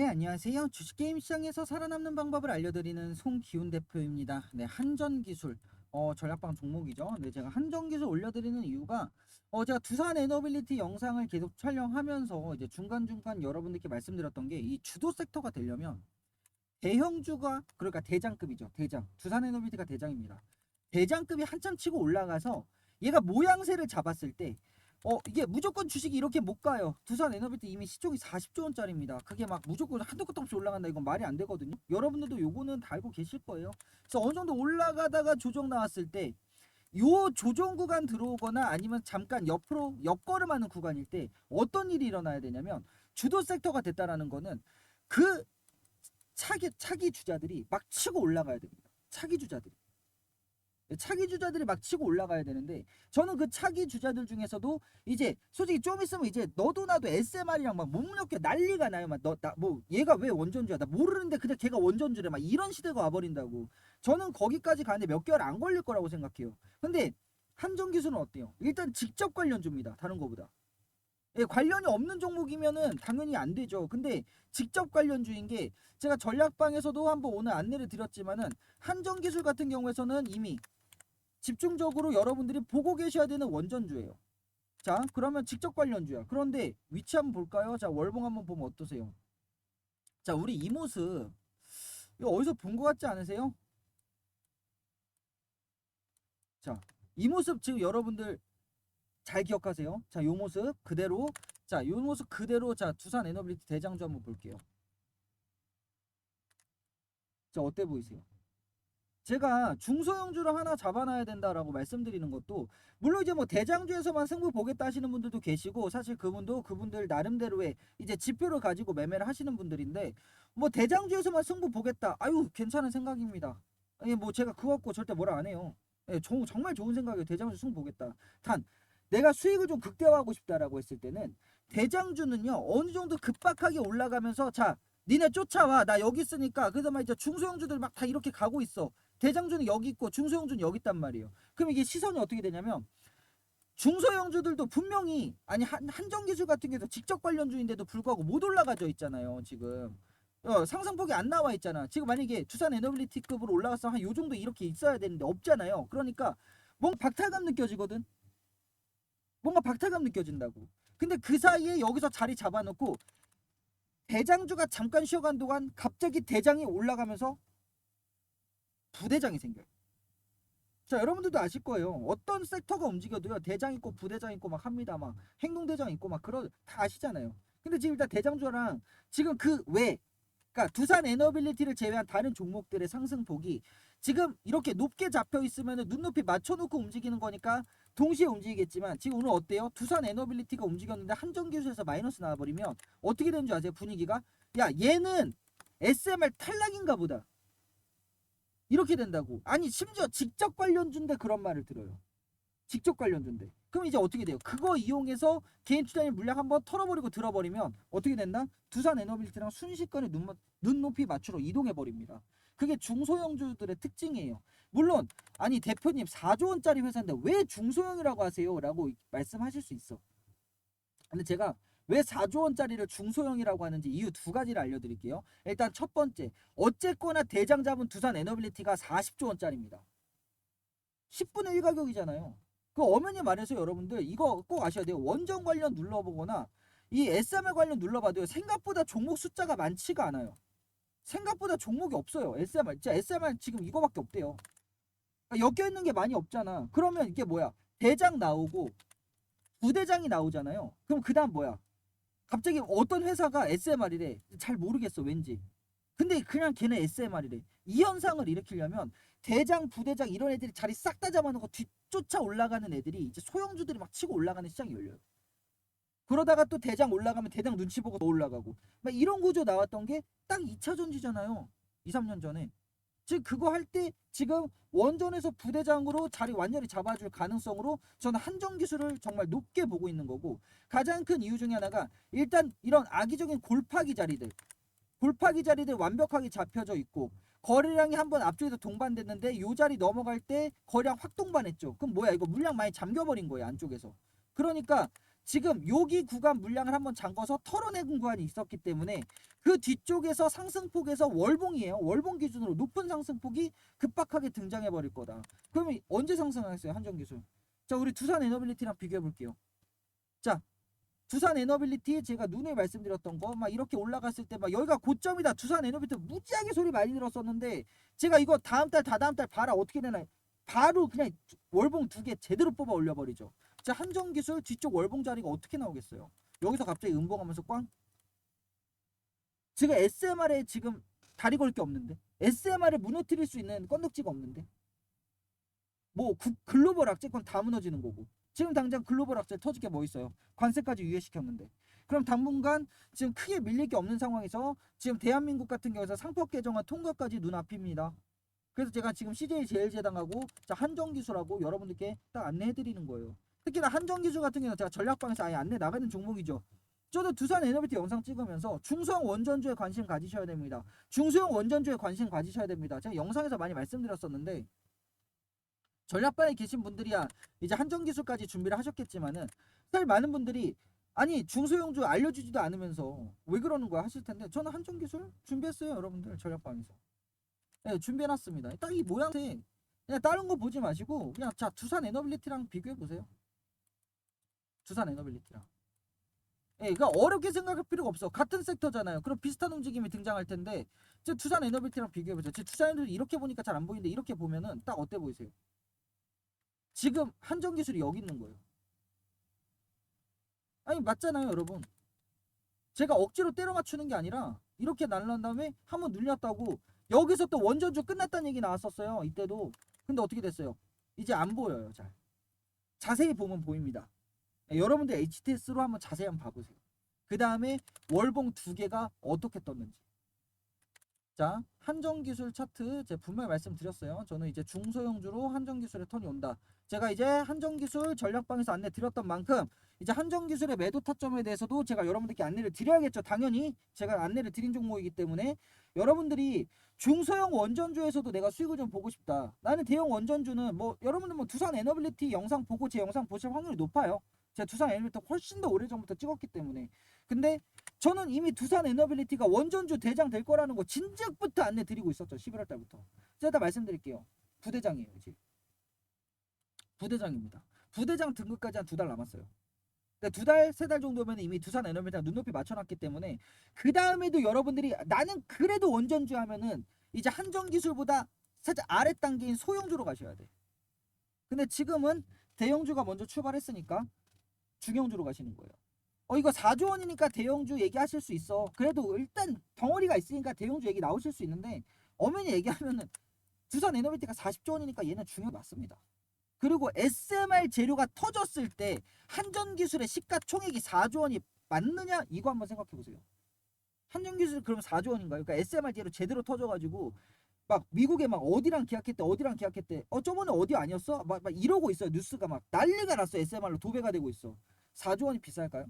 네, 안녕하세요. 주식 게임 시장에서 살아남는 방법을 알려드리는 송기훈 대표입니다. 네, 한전 기술, 어, 전략방 종목이죠. 네, 제가 한전 기술 올려드리는 이유가, 어, 제가 두산 에너빌리티 영상을 계속 촬영하면서 이제 중간중간 여러분들께 말씀드렸던 게 이 주도 섹터가 되려면 대형주가, 그러니까 대장급이죠. 대장. 두산 에너빌리티가 대장입니다. 대장급이 한참 치고 올라가서 얘가 모양새를 잡았을 때 어 이게 무조건 주식이 이렇게 못 가요. 두산 에너비트 이미 시총이 40조 원짜리입니다. 그게 막 무조건 한도 끝도 없이 올라간다 이건 말이 안 되거든요. 여러분들도 요거는 다 알고 계실 거예요. 그래서 어느 정도 올라가다가 조정 나왔을 때 요 조정 구간 들어오거나 아니면 잠깐 옆으로 옆걸음하는 구간일 때 어떤 일이 일어나야 되냐면 주도 섹터가 됐다라는 거는 그 차기 차기 주자들이 막 치고 올라가야 됩니다. 차기 주자들이 차기 주자들이 막 치고 올라가야 되는데 저는 그 차기 주자들 중에서도 이제 솔직히 좀 있으면 이제 너도 나도 SMR이랑 막 몸력게 난리가 나요. 막 너 나 뭐 얘가 왜 원전주야? 나 모르는데 그냥 걔가 원전주래. 막 이런 시대가 와버린다고. 저는 거기까지 가는데 몇 개월 안 걸릴 거라고 생각해요. 근데 한전기술은 어때요? 일단 직접 관련주입니다. 다른 거보다. 예, 관련이 없는 종목이면은 당연히 안 되죠. 근데 직접 관련주인 게 제가 전략방에서도 한번 오늘 안내를 드렸지만은 한전기술 같은 경우에서는 이미 집중적으로 여러분들이 보고 계셔야 되는 원전주예요. 자, 그러면 직접 관련주야. 그런데 위치 한번 볼까요? 자, 월봉 한번 보면 어떠세요? 자, 우리 이 모습 이거 어디서 본 것 같지 않으세요? 자, 이 모습 지금 여러분들 잘 기억하세요. 자, 요 모습 그대로 자, 요 모습 그대로 자, 두산 에너빌리티 대장주 한번 볼게요. 자, 어때 보이세요? 제가 중소형주를 하나 잡아놔야 된다라고 말씀드리는 것도 물론 이제 뭐 대장주에서만 승부 보겠다 하시는 분들도 계시고 사실 그분도 그분들 나름대로의 이제 지표를 가지고 매매를 하시는 분들인데 뭐 대장주에서만 승부 보겠다. 아유 괜찮은 생각입니다. 아니 뭐 제가 그거 갖고 절대 뭐라 안 해요. 예, 정- 정말 좋은 생각이에요. 대장주 승부 보겠다. 단 내가 수익을 좀 극대화하고 싶다라고 했을 때는 대장주는요 어느 정도 급박하게 올라가면서 자 니네 쫓아와. 나 여기 있으니까. 그래서 막 이제 중소형주들 막 다 이렇게 가고 있어 대장주는 여기 있고 중소형주는 여기 있단 말이에요. 그럼 이게 시선이 어떻게 되냐면 중소형주들도 분명히 아니 한, 한정기술 같은 경우도 직접 관련주인데도 불구하고 못 올라가져 있잖아요. 지금 어, 상승폭이 안 나와 있잖아. 지금 만약에 두산 에너빌리티급으로 올라가서 한 요 정도 이렇게 있어야 되는데 없잖아요. 그러니까 뭔가 박탈감 느껴지거든. 뭔가 박탈감 느껴진다고. 근데 그 사이에 여기서 자리 잡아놓고 대장주가 잠깐 쉬어간 동안 갑자기 대장이 올라가면서 부대장이 생겨요. 자, 여러분들도 아실 거예요. 어떤 섹터가 움직여도요. 대장 있고 부대장 있고 막 합니다. 막 행동대장 있고 막 그런 다 아시잖아요. 근데 지금 일단 대장주랑 지금 그 외, 그러니까 두산 에너빌리티를 제외한 다른 종목들의 상승폭이 지금 이렇게 높게 잡혀 있으면 눈높이 맞춰놓고 움직이는 거니까 동시에 움직이겠지만 지금 오늘 어때요? 두산 에너빌리티가 움직였는데 한정 기술에서 마이너스 나와버리면 어떻게 되는 줄 아세요? 분위기가 야 얘는 SMR 탈락인가 보다. 이렇게 된다고. 아니 심지어 직접 관련주인데 그런 말을 들어요. 직접 관련주인데. 그럼 이제 어떻게 돼요? 그거 이용해서 개인 투자인 물량 한번 털어버리고 들어버리면 어떻게 된다? 두산 에너빌리티랑 순식간에 눈, 눈높이 맞추러 이동해 버립니다. 그게 중소형주들의 특징이에요. 물론 아니 대표님 4조 원짜리 회사인데 왜 중소형이라고 하세요? 라고 말씀하실 수 있어. 근데 제가 왜 4조 원짜리를 중소형이라고 하는지 이유 두 가지를 알려드릴게요. 일단 첫 번째, 어쨌거나 대장 잡은 두산 에너빌리티가 40조 원짜리입니다. 10분의 1 가격이잖아요. 그 엄연히 말해서 여러분들 이거 꼭 아셔야 돼요. 원전 관련 눌러보거나 이 SMR 관련 눌러봐도요. 생각보다 종목 숫자가 많지가 않아요. 생각보다 종목이 없어요. SMR. 진짜 SMR 지금 이거밖에 없대요. 그러니까 엮여 있는 게 많이 없잖아. 그러면 이게 뭐야? 대장 나오고 부대장이 나오잖아요. 그럼 그 다음 뭐야? 갑자기 어떤 회사가 SMR이래. 잘 모르겠어, 왠지. 근데 그냥 걔네 SMR이래. 이 현상을 일으키려면 대장, 부대장 이런 애들이 자리 싹 다 잡아놓고 뒤쫓아 올라가는 애들이 이제 소형주들이 막 치고 올라가는 시장이 열려요. 그러다가 또 대장 올라가면 대장 눈치 보고 또 올라가고 막 이런 구조 나왔던 게 딱 2차 전지잖아요. 2, 3년 전에. 즉 그거 할 때 지금 원전에서 부대장으로 자리 완전히 잡아줄 가능성으로 저는 한정 기술을 정말 높게 보고 있는 거고 가장 큰 이유 중에 하나가 일단 이런 악의적인 골파기 자리들 골파기 자리들 완벽하게 잡혀져 있고 거래량이 한번 앞쪽에서 동반됐는데 요 자리 넘어갈 때 거래량 확 동반했죠. 그럼 뭐야 이거 물량 많이 잠겨버린 거예요 안쪽에서. 그러니까 지금 여기 구간 물량을 한번 잠궈서 털어낸 구간이 있었기 때문에 그 뒤쪽에서 상승폭에서 월봉이에요. 월봉 기준으로 높은 상승폭이 급박하게 등장해 버릴 거다. 그러면 언제 상승하겠어요? 한정 기술. 자, 우리 두산 에너빌리티랑 비교해 볼게요. 자, 두산 에너빌리티 제가 눈에 말씀드렸던 거 막 이렇게 올라갔을 때 막 여기가 고점이다. 두산 에너빌리티 무지하게 소리 많이 들었었는데 제가 이거 다음 달 다다음 달 봐라 어떻게 되나 바로 그냥 월봉 두 개 제대로 뽑아 올려버리죠. 자 한정기술 뒤쪽 월봉 자리가 어떻게 나오겠어요? 여기서 갑자기 음봉하면서 꽝? 지금 SMR에 지금 다리 걸 게 없는데 SMR을 무너뜨릴 수 있는 건덕지가 없는데 뭐 구- 글로벌 악재권 다 무너지는 거고 지금 당장 글로벌 악재 터질 게 뭐 있어요? 관세까지 유예시켰는데 그럼 당분간 지금 크게 밀릴 게 없는 상황에서 지금 대한민국 같은 경우에서 상법 개정안 통과까지 눈앞입니다. 그래서 제가 지금 CJ 제일제당하고 자 한정기술하고 여러분들께 딱 안내해드리는 거예요. 특히나 한정기술 같은 경우는 제가 전략방에서 아예 안내 나가는 종목이죠. 저도 두산 에너비티 영상 찍으면서 중소형 원전주에 관심 가지셔야 됩니다. 중소형 원전주에 관심 가지셔야 됩니다. 제가 영상에서 많이 말씀드렸었는데 전략방에 계신 분들이야 이제 한정기술까지 준비를 하셨겠지만은 사실 많은 분들이 아니 중소형주 알려주지도 않으면서 왜 그러는 거야 하실 텐데 저는 한정기술 준비했어요 여러분들 전략방에서 네, 준비해놨습니다. 딱 이 모양새 그냥 다른 거 보지 마시고 그냥 자 두산 에너빌리티랑 비교해 보세요. 두산 에너빌리티랑. 예, 그러니까 어렵게 생각할 필요가 없어. 같은 섹터잖아요. 그럼 비슷한 움직임이 등장할 텐데 저 두산 에너빌리티랑 비교해 보세요. 제 두산 에너빌리티 이렇게 보니까 잘 안 보이는데 이렇게 보면은 딱 어때 보이세요? 지금 한정 기술이 여기 있는 거예요. 아니 맞잖아요, 여러분. 제가 억지로 때려 맞추는 게 아니라 이렇게 날란 다음에 한 번 눌렸다고 여기서 또 원전주 끝났다는 얘기 나왔었어요. 이때도. 근데 어떻게 됐어요? 이제 안 보여요, 잘. 자세히 보면 보입니다. 예, 여러분들 HTS로 한번 자세히 한번 봐보세요. 그 다음에 월봉 두 개가 어떻게 떴는지. 자, 한정기술 차트 제가 분명히 말씀드렸어요. 저는 이제 중소형주로 한정기술의 턴이 온다. 제가 이제 한정기술 전략방에서 안내 드렸던 만큼 이제 한정기술의 매도 타점에 대해서도 제가 여러분들께 안내를 드려야겠죠. 당연히 제가 안내를 드린 종목이기 때문에 여러분들이 중소형 원전주에서도 내가 수익을 좀 보고 싶다. 나는 대형 원전주는 뭐 여러분들 뭐 두산 에너빌리티 영상 보고 제 영상 보실 확률이 높아요. 제가 두산 에너빌리티 훨씬 더 오래전부터 찍었기 때문에. 근데 저는 이미 두산 에너빌리티가 원전주 대장 될 거라는 거 진즉부터 안내 드리고 있었죠. 11월 달부터. 제가 다 말씀드릴게요. 부대장이에요, 이제. 부대장입니다. 부대장 등급까지 한 두 달 남았어요. 두 달, 세 달 정도면 이미 두산 에너빌리티가 눈높이 맞춰놨기 때문에 그 다음에도 여러분들이 나는 그래도 원전주 하면은 이제 한정기술보다 살짝 아래 단계인 소형주로 가셔야 돼. 근데 지금은 대형주가 먼저 출발했으니까 중형주로 가시는 거예요. 어 이거 4조 원이니까 대형주 얘기하실 수 있어. 그래도 일단 덩어리가 있으니까 대형주 얘기 나오실 수 있는데 엄연히 얘기하면은 두산 에너비티가 40조 원이니까 얘는 중요 맞습니다. 그리고 SMR 재료가 터졌을 때 한전 기술의 시가총액이 4조 원이 맞느냐 이거 한번 생각해 보세요. 한전 기술 그럼 4조 원인가요? 그러니까 SMR 재료 제대로 터져가지고 막 미국에 막 어디랑 계약했대 어디랑 계약했대. 어 저번에 어디 아니었어? 막, 막 이러고 있어요 뉴스가 막 난리가 났어. SMR로 도배가 되고 있어. 4조 원이 비쌀까요?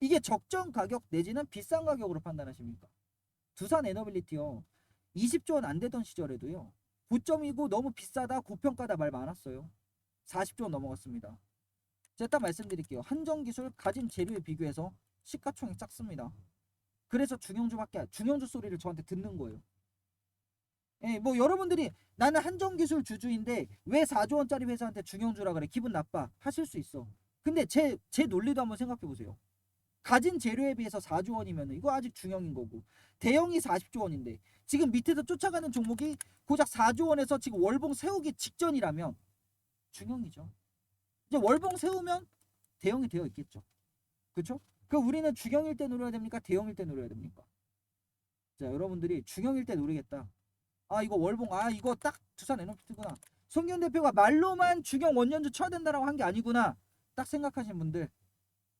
이게 적정 가격 내지는 비싼 가격으로 판단하십니까? 두산 에너빌리티요. 20조 원 안 되던 시절에도요. 고점이고 너무 비싸다 고평가다 말 많았어요. 40조 원 넘어갔습니다. 제가 딱 말씀드릴게요. 한정기술 가진 재료에 비교해서 시가총액 작습니다. 그래서 중형주밖에 안- 중형주 소리를 저한테 듣는 거예요 예, 뭐 여러분들이 나는 한정기술 주주인데 왜 4조 원짜리 회사한테 중형주라 그래 기분 나빠 하실 수 있어 근데 제 제 논리도 한번 생각해 보세요 가진 재료에 비해서 4조 원이면 이거 아직 중형인 거고 대형이 40조 원인데 지금 밑에서 쫓아가는 종목이 고작 4조 원에서 지금 월봉 세우기 직전이라면 중형이죠. 이제 월봉 세우면 대형이 되어 있겠죠. 그렇죠? 그 우리는 중형일 때 노려야 됩니까? 대형일 때 노려야 됩니까? 자, 여러분들이 중형일 때 노리겠다. 아, 이거 월봉 아, 이거 딱 두산 에너피트구나. 송기훈 대표가 말로만 중형 원년주 쳐야 된다라고 한 게 아니구나. 딱 생각하신 분들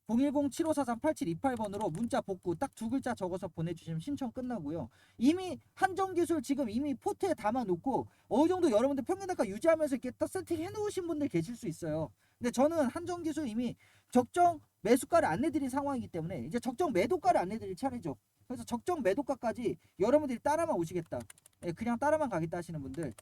010-7543-8728번으로 문자 복구 딱 두 글자 적어서 보내주시면 신청 끝나고요. 이미 한정기술 지금 이미 포트에 담아놓고 어느 정도 여러분들 평균단가 유지하면서 이렇게 딱 세팅 해놓으신 분들 계실 수 있어요. 근데 저는 한정기술 이미 적정 매수가를 안내드린 상황이기 때문에 이제 적정 매도가를 안내드릴 차례죠. 그래서 적정 매도가까지 여러분들이 따라만 오시겠다. 예, 그냥 따라만 가겠다 하시는 분들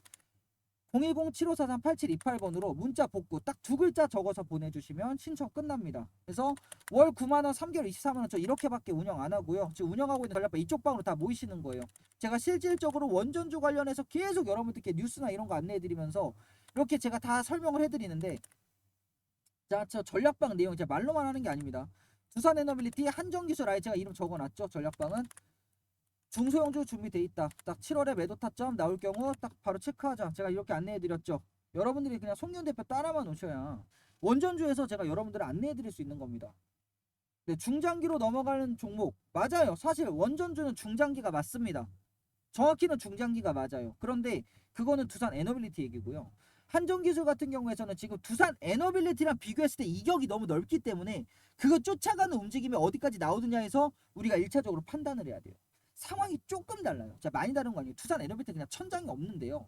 010-7543-8728번으로 문자 복구 딱 두 글자 적어서 보내주시면 신청 끝납니다. 그래서 월 9만원, 3개월 24만원 저 이렇게밖에 운영 안 하고요. 지금 운영하고 있는 전략방 이쪽 방으로 다 모이시는 거예요. 제가 실질적으로 원전주 관련해서 계속 여러분들께 뉴스나 이런 거 안내해드리면서 이렇게 제가 다 설명을 해드리는데 자, 저 전략방 내용 제가 말로만 하는 게 아닙니다. 두산 에너빌리티 한정기술 아예 제가 이름 적어놨죠. 전략방은 중소형주 준비돼 있다. 딱 7월에 매도 타점 나올 경우 딱 바로 체크하자. 제가 이렇게 안내해 드렸죠. 여러분들이 그냥 송윤 대표 따라만 오셔야 원전주에서 제가 여러분들을 안내해 드릴 수 있는 겁니다. 네, 중장기로 넘어가는 종목 맞아요. 사실 원전주는 중장기가 맞습니다. 정확히는 중장기가 맞아요. 그런데 그거는 두산 에너빌리티 얘기고요. 한정기술 같은 경우에서는 지금 두산 에너빌리티랑 비교했을 때 이격이 너무 넓기 때문에 그거 쫓아가는 움직임이 어디까지 나오느냐에서 우리가 1차적으로 판단을 해야 돼요. 상황이 조금 달라요. 자, 많이 다른 거 아니에요. 투산 에너비트 그냥 천장이 없는데요.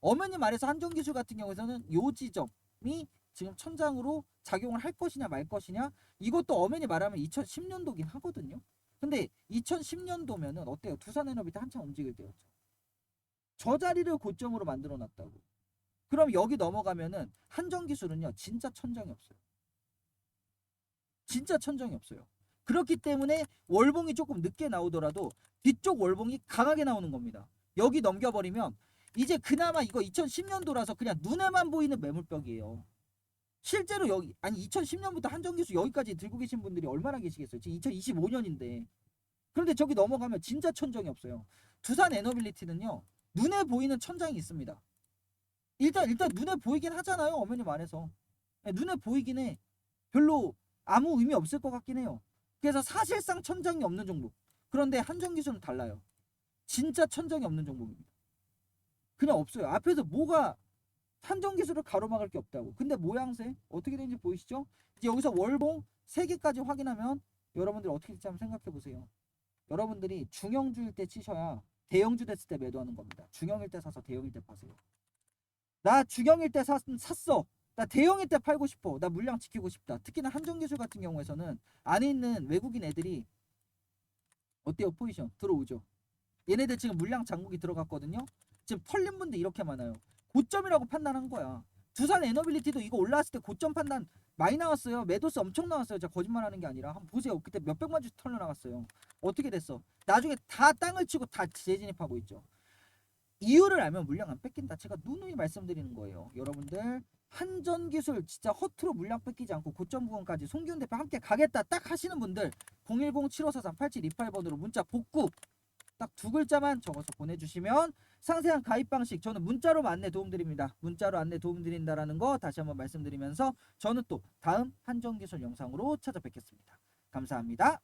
엄연히 말해서 한정 기술 같은 경우에서는 요 지점이 지금 천장으로 작용을 할 것이냐 말 것이냐 이것도 엄연히 말하면 2010년도긴 하거든요. 근데 2010년도면은 어때요? 두산 에너비트 한참 움직일 때였죠. 저 자리를 고점으로 만들어 놨다고. 그럼 여기 넘어가면은 한정 기술은요 진짜 천장이 없어요. 진짜 천장이 없어요. 그렇기 때문에 월봉이 조금 늦게 나오더라도 뒤쪽 월봉이 강하게 나오는 겁니다. 여기 넘겨버리면 이제 그나마 이거 2010년도라서 그냥 눈에만 보이는 매물벽이에요. 실제로 여기 아니 2010년부터 한정기수 여기까지 들고 계신 분들이 얼마나 계시겠어요? 지금 2025년인데 그런데 저기 넘어가면 진짜 천정이 없어요. 두산 에너빌리티는요 눈에 보이는 천장이 있습니다. 일단 일단 눈에 보이긴 하잖아요 어머니 말해서 네, 눈에 보이긴 해. 별로 아무 의미 없을 것 같긴 해요. 그래서 사실상 천장이 없는 종목. 그런데 한정기술은 달라요. 진짜 천장이 없는 종목입니다. 그냥 없어요. 앞에서 뭐가 한정 기술을 가로막을 게 없다고. 근데 모양새 어떻게 되는지 보이시죠? 이제 여기서 월봉 3개까지 확인하면 여러분들이 어떻게 될지 한번 생각해 보세요. 여러분들이 중형주일 때 치셔야 대형주 됐을 때 매도하는 겁니다. 중형일 때 사서 대형일 때 파세요. 나 중형일 때 샀, 샀어. 나 대형일 때 팔고 싶어. 나 물량 지키고 싶다. 특히나 한정 기술 같은 경우에서는 안에 있는 외국인 애들이 어때요 포지션 들어오죠. 얘네들 지금 물량 장국이 들어갔거든요. 지금 털린 분들 이렇게 많아요. 고점이라고 판단한 거야. 두산 에너빌리티도 이거 올라왔을 때 고점 판단 많이 나왔어요. 매도세 엄청 나왔어요. 제가 거짓말하는 게 아니라 한번 보세요. 그때 몇백만 주씩 털려 나갔어요. 어떻게 됐어? 나중에 다 땅을 치고 다 재진입하고 있죠. 이유를 알면 물량 안 뺏긴다. 제가 누누이 말씀드리는 거예요. 여러분들 한전 기술 진짜 허투루 물량 뺏기지 않고 고점 구간까지 송기훈 대표 함께 가겠다 딱 하시는 분들 010-7543-8728번으로 문자 복구 딱 두 글자만 적어서 보내주시면 상세한 가입 방식 저는 문자로 안내 도움드립니다. 문자로 안내 도움드린다라는 거 다시 한번 말씀드리면서 저는 또 다음 한전기술 영상으로 찾아뵙겠습니다. 감사합니다.